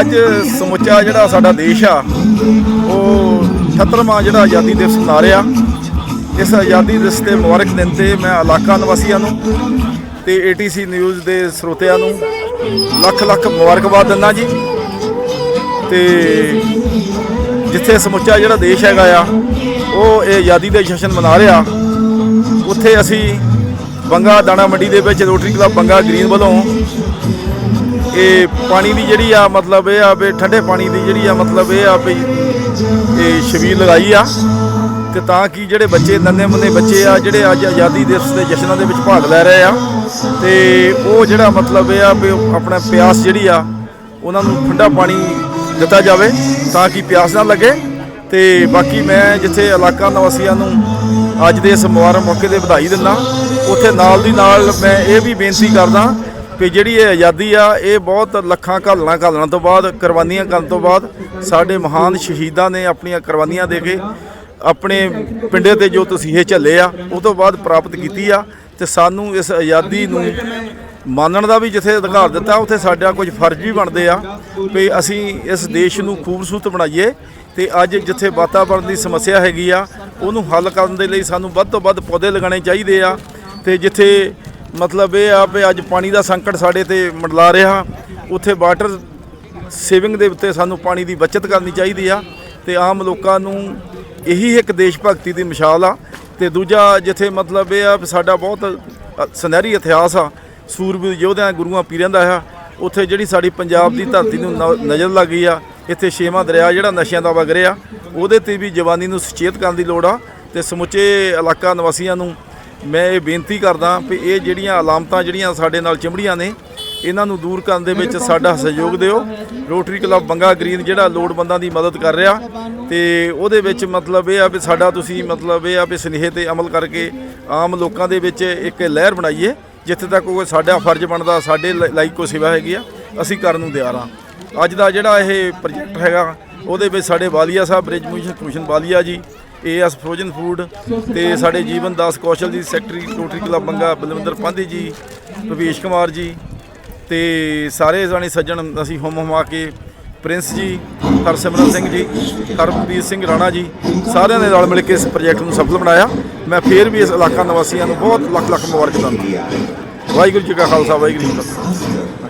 ਅੱਜ ਸਮੁੱਚਾ ਜਿਹੜਾ ਸਾਡਾ ਦੇਸ਼ ਆ, ਉਹ 78ਵਾਂ ਜਿਹੜਾ ਆਜ਼ਾਦੀ ਦਿਵਸ ਮਨਾ ਰਿਹਾ। ਇਸ ਆਜ਼ਾਦੀ ਦਿਵਸ ਤੇ ਮੁਬਾਰਕ ਦਿਨ ਤੇ ਮੈਂ ਇਲਾਕਾ ਨਿਵਾਸੀਆਂ ਨੂੰ ਤੇ ਏਟੀਸੀ ਨਿਊਜ਼ ਦੇ ਸਰੋਤਿਆਂ ਨੂੰ ਲੱਖ ਲੱਖ ਮੁਬਾਰਕਬਾਦ ਦਿੰਦਾ ਜੀ। ਤੇ ਜਿੱਥੇ ਸਮੁੱਚਾ ਜਿਹੜਾ ਦੇਸ਼ ਹੈਗਾ ਆ, ਉਹ ਇਹ ਆਜ਼ਾਦੀ ਦੇ ਜਸ਼ਨ ਮਨਾ ਰਿਹਾ। ਉੱਥੇ ਅਸੀਂ ਬੰਗਾ ਦਾਣਾ ਮੰਡੀ ਦੇ ਵਿੱਚ ਰੋਟਰੀ ਕਲੱਬ ਬੰਗਾ ਗ੍ਰੀਨ ਵੱਲੋਂ ਇਹ ਪਾਣੀ ਦੀ ਜਿਹੜੀ ਆ ਮਤਲਬ ਇਹ ਆ ਵੀ ਠੰਡੇ ਪਾਣੀ ਦੀ ਜਿਹੜੀ ਆ ਮਤਲਬ ਇਹ ਆ ਵੀ ਇਹ ਛਬੀਲ ਲਗਾਈ ਆ ਤੇ ਤਾਂ ਕਿ ਜਿਹੜੇ ਬੱਚੇ ਨੰਨੇ ਮੁੰਨੇ ਬੱਚੇ ਆ ਜਿਹੜੇ ਅੱਜ ਆਜ਼ਾਦੀ ਦਿਵਸ ਦੇ ਜਸ਼ਨਾਂ ਦੇ ਵਿੱਚ ਭਾਗ ਲੈ ਰਹੇ ਆ ਤੇ ਉਹ ਜਿਹੜਾ ਮਤਲਬ ਇਹ ਆ ਵੀ ਆਪਣਾ ਪਿਆਸ ਜਿਹੜੀ ਆ ਉਹਨਾਂ ਨੂੰ ਠੰਡਾ ਪਾਣੀ ਦਿੱਤਾ ਜਾਵੇ ਤਾਂ ਕਿ ਪਿਆਸ ਨਾ ਲੱਗੇ ਤੇ ਬਾਕੀ ਮੈਂ ਜਿੱਥੇ ਇਲਾਕਾ ਨਿਵਾਸੀਆਂ ਨੂੰ ਅੱਜ ਦੇ ਇਸ ਮੁਬਾਰਕ ਮੌਕੇ ਤੇ ਵਧਾਈ ਦਿੰਦਾ। ਉੱਥੇ ਨਾਲ ਦੀ ਨਾਲ ਮੈਂ ਇਹ ਵੀ ਬੇਨਤੀ ਕਰਦਾ ਕਿ ਜਿਹੜੀ ਇਹ ਆਜ਼ਾਦੀ ਆ, ਇਹ ਬਹੁਤ ਲੱਖਾਂ ਘਾਲਣਾ ਘਾਲਣਾ ਤੋਂ ਬਾਅਦ, ਕੁਰਬਾਨੀਆਂ ਕਰਨ ਤੋਂ ਬਾਅਦ ਸਾਡੇ ਮਹਾਨ ਸ਼ਹੀਦਾਂ ਨੇ ਆਪਣੀਆਂ ਕੁਰਬਾਨੀਆਂ ਦੇ ਕੇ ਆਪਣੇ ਪਿੰਡੇ ਤੇ ਜੋ ਤਸੀਹੇ ਝੱਲੇ ਆ, ਉਹ ਤੋਂ ਬਾਅਦ ਪ੍ਰਾਪਤ ਕੀਤੀ ਆ ਤੇ ਸਾਨੂੰ ਇਸ ਆਜ਼ਾਦੀ ਨੂੰ ਮਾਨਣ ਦਾ ਵੀ ਜਿੱਥੇ ਅਧਿਕਾਰ ਦਿੱਤਾ, ਉੱਥੇ ਸਾਡਾ ਕੁਝ ਫਰਜ਼ ਵੀ ਬਣਦੇ ਆ ਵੀ ਅਸੀਂ ਇਸ ਦੇਸ਼ ਨੂੰ ਖੂਬਸੂਰਤ ਬਣਾਈਏ ਤੇ ਅੱਜ ਜਿੱਥੇ ਵਾਤਾਵਰਣ ਦੀ ਸਮੱਸਿਆ ਹੈਗੀ ਆ, ਉਹਨੂੰ ਹੱਲ ਕਰਨ ਦੇ ਲਈ ਸਾਨੂੰ ਵੱਧ ਤੋਂ ਵੱਧ ਪੌਦੇ ਲਗਾਉਣੇ ਚਾਹੀਦੇ ਆ ਤੇ ਜਿੱਥੇ ਮਤਲਬ ਇਹ ਆ ਵੀ ਅੱਜ ਪਾਣੀ ਦਾ ਸੰਕਟ ਸਾਡੇ ਤੇ ਮੰਡਲਾ ਰਿਹਾ, ਉੱਥੇ ਵਾਟਰ ਸੇਵਿੰਗ ਦੇ ਉੱਤੇ ਸਾਨੂੰ ਪਾਣੀ ਦੀ ਬਚਤ ਕਰਨੀ ਚਾਹੀਦੀ ਆ ਤੇ ਆਮ ਲੋਕਾਂ ਨੂੰ ਇਹੀ ਇੱਕ ਦੇਸ਼ ਭਗਤੀ ਦੀ ਮਿਸਾਲ ਆ ਤੇ ਦੂਜਾ ਜਿੱਥੇ ਮਤਲਬ ਇਹ ਆ ਵੀ ਸਾਡਾ ਬਹੁਤ ਸੁਨਹਿਰੀ ਇਤਿਹਾਸ ਆ ਸੂਰਬੀਰ ਯੋਧਿਆਂ ਗੁਰੂਆਂ ਪੀਰਾਂ ਦਾ ਆ। ਉੱਥੇ ਜਿਹੜੀ ਸਾਡੀ ਪੰਜਾਬ ਦੀ ਧਰਤੀ ਨੂੰ ਨ- ਨਜ਼ਰ ਲੱਗ ਗਈ ਆ, ਇੱਥੇ ਛੇਵਾਂ ਦਰਿਆ ਜਿਹੜਾ ਨਸ਼ਿਆਂ ਦਾ ਵਗ ਰਿਹਾ ਉਹਦੇ ਤੇ ਵੀ ਜਵਾਨੀ ਨੂੰ ਸੁਚੇਤ ਕਰਨ ਦੀ ਲੋੜ ਆ ਤੇ ਸਮੁੱਚੇ ਇਲਾਕਾ ਨਿਵਾਸੀਆਂ ਨੂੰ ਮੈਂ ਇਹ ਬੇਨਤੀ ਕਰਦਾ ਵੀ ਇਹ ਜਿਹੜੀਆਂ ਅਲਾਮਤਾਂ ਜਿਹੜੀਆਂ ਸਾਡੇ ਨਾਲ ਚਿੰਬੜੀਆਂ ਨੇ, ਇਹਨਾਂ ਨੂੰ ਦੂਰ ਕਰਨ ਦੇ ਵਿੱਚ ਸਾਡਾ ਸਹਿਯੋਗ ਦਿਓ। ਰੋਟਰੀ ਕਲੱਬ ਬੰਗਾ ਗ੍ਰੀਨ ਜਿਹੜਾ ਲੋੜਵੰਦਾਂ ਦੀ ਮਦਦ ਕਰ ਰਿਹਾ ਤੇ ਉਹਦੇ ਵਿੱਚ ਮਤਲਬ ਇਹ ਆ ਵੀ ਸਾਡਾ ਤੁਸੀਂ ਮਤਲਬ ਇਹ ਆ ਵੀ ਸਨੇਹ ਤੇ ਅਮਲ ਕਰਕੇ ਆਮ ਲੋਕਾਂ ਦੇ ਵਿੱਚ ਇੱਕ ਲਹਿਰ ਬਣਾਈਏ। ਜਿੱਥੇ ਤੱਕ ਕੋਈ ਸਾਡਾ ਫਰਜ਼ ਬਣਦਾ, ਸਾਡੇ ਲ- ਲਾਇਕ ਸੇਵਾ ਹੈਗੀ ਆ, ਅਸੀਂ ਕਰਨ ਨੂੰ ਤਿਆਰ ਆ। ਅੱਜ ਦਾ ਜਿਹੜਾ ਇਹ ਪ੍ਰੋਜੈਕਟ ਹੈਗਾ, ਉਹਦੇ ਵਿੱਚ ਸਾਡੇ Walia sahib, Brij mission commission Walia ji AS frozen food ਤੇ ਸਾਡੇ Jeevan Das Kaushal ji, secretary Rotary club Banga Balwinder Pandhi ji, Ravish Kumar ਜੀ ਤੇ ਸਾਰੇ ਜਾਣੇ ਸੱਜਣ ਅਸੀਂ ਹੁਮ ਹੁਮਾ ਕੇ ਪ੍ਰਿੰਸ ਜੀ, ਹਰਸਿਮਰਨ ਸਿੰਘ ਜੀ ਹਰਪ੍ਰੀਤ ਸਿੰਘ ਰਾਣਾ ਜੀ, ਸਾਰਿਆਂ ਨੇ ਨਾਲ ਮਿਲ ਕੇ ਇਸ ਪ੍ਰੋਜੈਕਟ ਨੂੰ ਸਫਲ ਬਣਾਇਆ। ਮੈਂ ਫੇਰ ਵੀ ਇਸ ਇਲਾਕਾ ਨਿਵਾਸੀਆਂ ਨੂੰ ਬਹੁਤ ਲੱਖ ਲੱਖ ਮੁਬਾਰਕ ਦਿੰਦਾ। ਵਾਹਿਗੁਰੂ ਜੀ ਕਾ ਖਾਲਸਾ, ਵਾਹਿਗੁਰੂ ਜੀ ਕੀ ਫਤਿਹ।